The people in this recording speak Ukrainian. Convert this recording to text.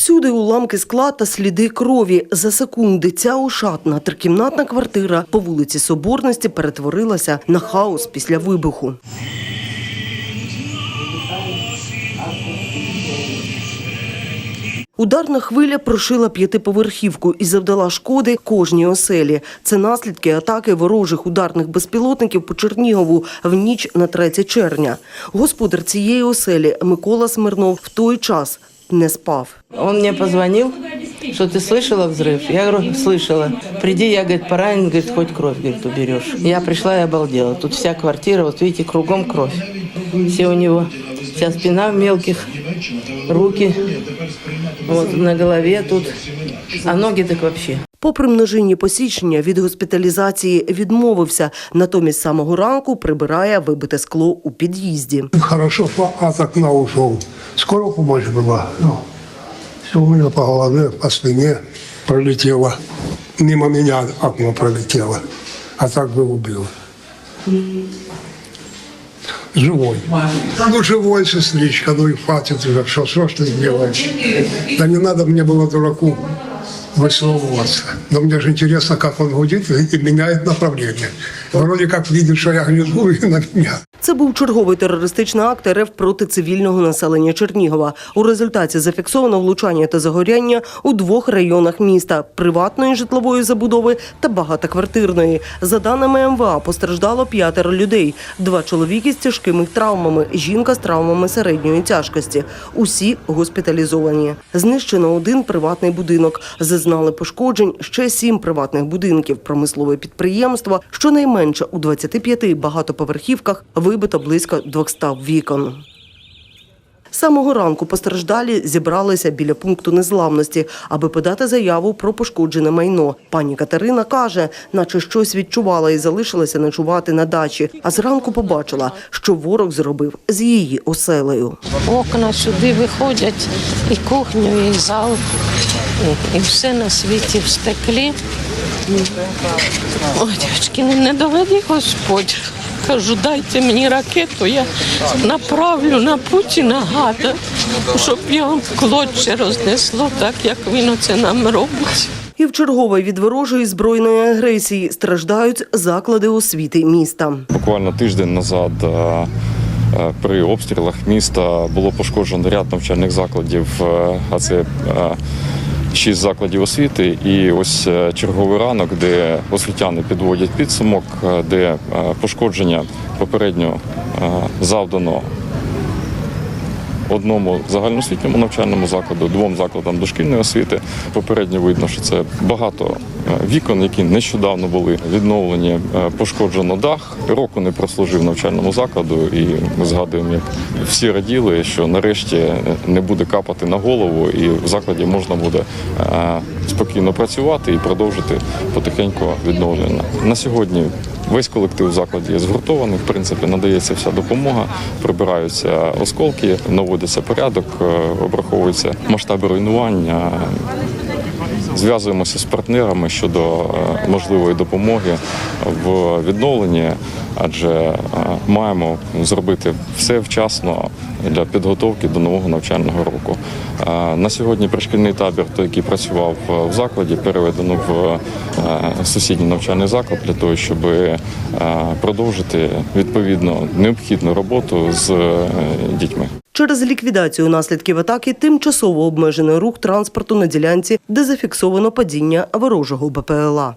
Всюди уламки скла та сліди крові. За секунди ця ошатна трикімнатна квартира по вулиці Соборності перетворилася на хаос після вибуху. Ударна хвиля прошила п'ятиповерхівку і завдала шкоди кожній оселі. Це наслідки атаки ворожих ударних безпілотників по Чернігову в ніч на 3 червня. Господар цієї оселі Микола Смирнов в той час не спав. Он мне позвонил, что ты слышала взрыв? Я говорю, слышала. Приди, я, говорит, поранен, говорит, хоть кровь, говорит, уберешь. Я пришла и обалдела. Тут вся квартира, вот видите, кругом кровь. Все у него, вся спина в мелких, руки, вот на голове тут, а ноги так вообще. Попри множинні посічення, від госпіталізації відмовився. Натомість з самого ранку прибирає вибите скло у під'їзді. Хорошо, что от окна ушел. Скоро помощь была. Ну, все у меня по голове, по спине пролетело. Мимо меня окно пролетело. А так бы убил. Живой. Ну, живой, сестричка, ну и хватит уже. Что, что ж ты сделаешь? Да не надо мне было дураку высовываться. Но мне же интересно, как он гудит и меняет направление. Вроде как видит, что я гляжу на меня. Це був черговий терористичний акт РФ проти цивільного населення Чернігова. У результаті зафіксовано влучання та загоряння у двох районах міста приватної житлової забудови та багатоквартирної. За даними МВА, постраждало п'ятеро людей: два чоловіки з тяжкими травмами, жінка з травмами середньої тяжкості. Усі госпіталізовані. Знищено один приватний будинок. Зазнали пошкоджень ще сім приватних будинків, промислове підприємство. Щонайменше у 25 багатоповерхівках вибито близько 200 вікон. Самого ранку постраждалі зібралися біля пункту незламності, аби подати заяву про пошкоджене майно. Пані Катерина каже, наче щось відчувала і залишилася ночувати на дачі. А зранку побачила, що ворог зробив з її оселею. Окна сюди виходять, і кухню, і зал, і, все на світі в стеклі. Ой, дівчатки, ну не доведи Господь. Кажу, дайте мені ракету, я направлю на Путіна гада, щоб його в рознесло, так як він оце нам робить. І в чергове від ворожої збройної агресії страждають заклади освіти міста. Буквально тиждень назад е, е, при обстрілах міста було пошкоджено ряд навчальних закладів, е, а це шість закладів освіти. І ось е, черговий ранок, де освітяни підводять підсумок, е, де е, пошкодження попередньо завдано одному загальноосвітньому навчальному закладу, двом закладам дошкільної освіти. Попередньо видно, що це багато вікон, які нещодавно були відновлені. Е, Пошкоджено дах. Року не прослужив навчальному закладу, і ми згадуємо, як всі раділи, що нарешті е, не буде капати на голову, і в закладі можна буде е, спокійно працювати і продовжити потихеньку відновлення. На сьогодні Весь колектив в закладі згуртований. В принципі, надається вся допомога, прибираються осколки, наводиться порядок, е, обраховуються масштаби руйнування. Зв'язуємося з партнерами щодо е, можливої допомоги в відновленні, адже е, маємо зробити все вчасно для підготовки до нового навчального року. Е, На сьогодні пришкільний табір, той, який працював в закладі, переведено в сусідній навчальний заклад для того, щоб продовжити відповідно необхідну роботу з дітьми. Через ліквідацію наслідків атаки тимчасово обмежений рух транспорту на ділянці, де зафіксовано падіння ворожого БПЛА.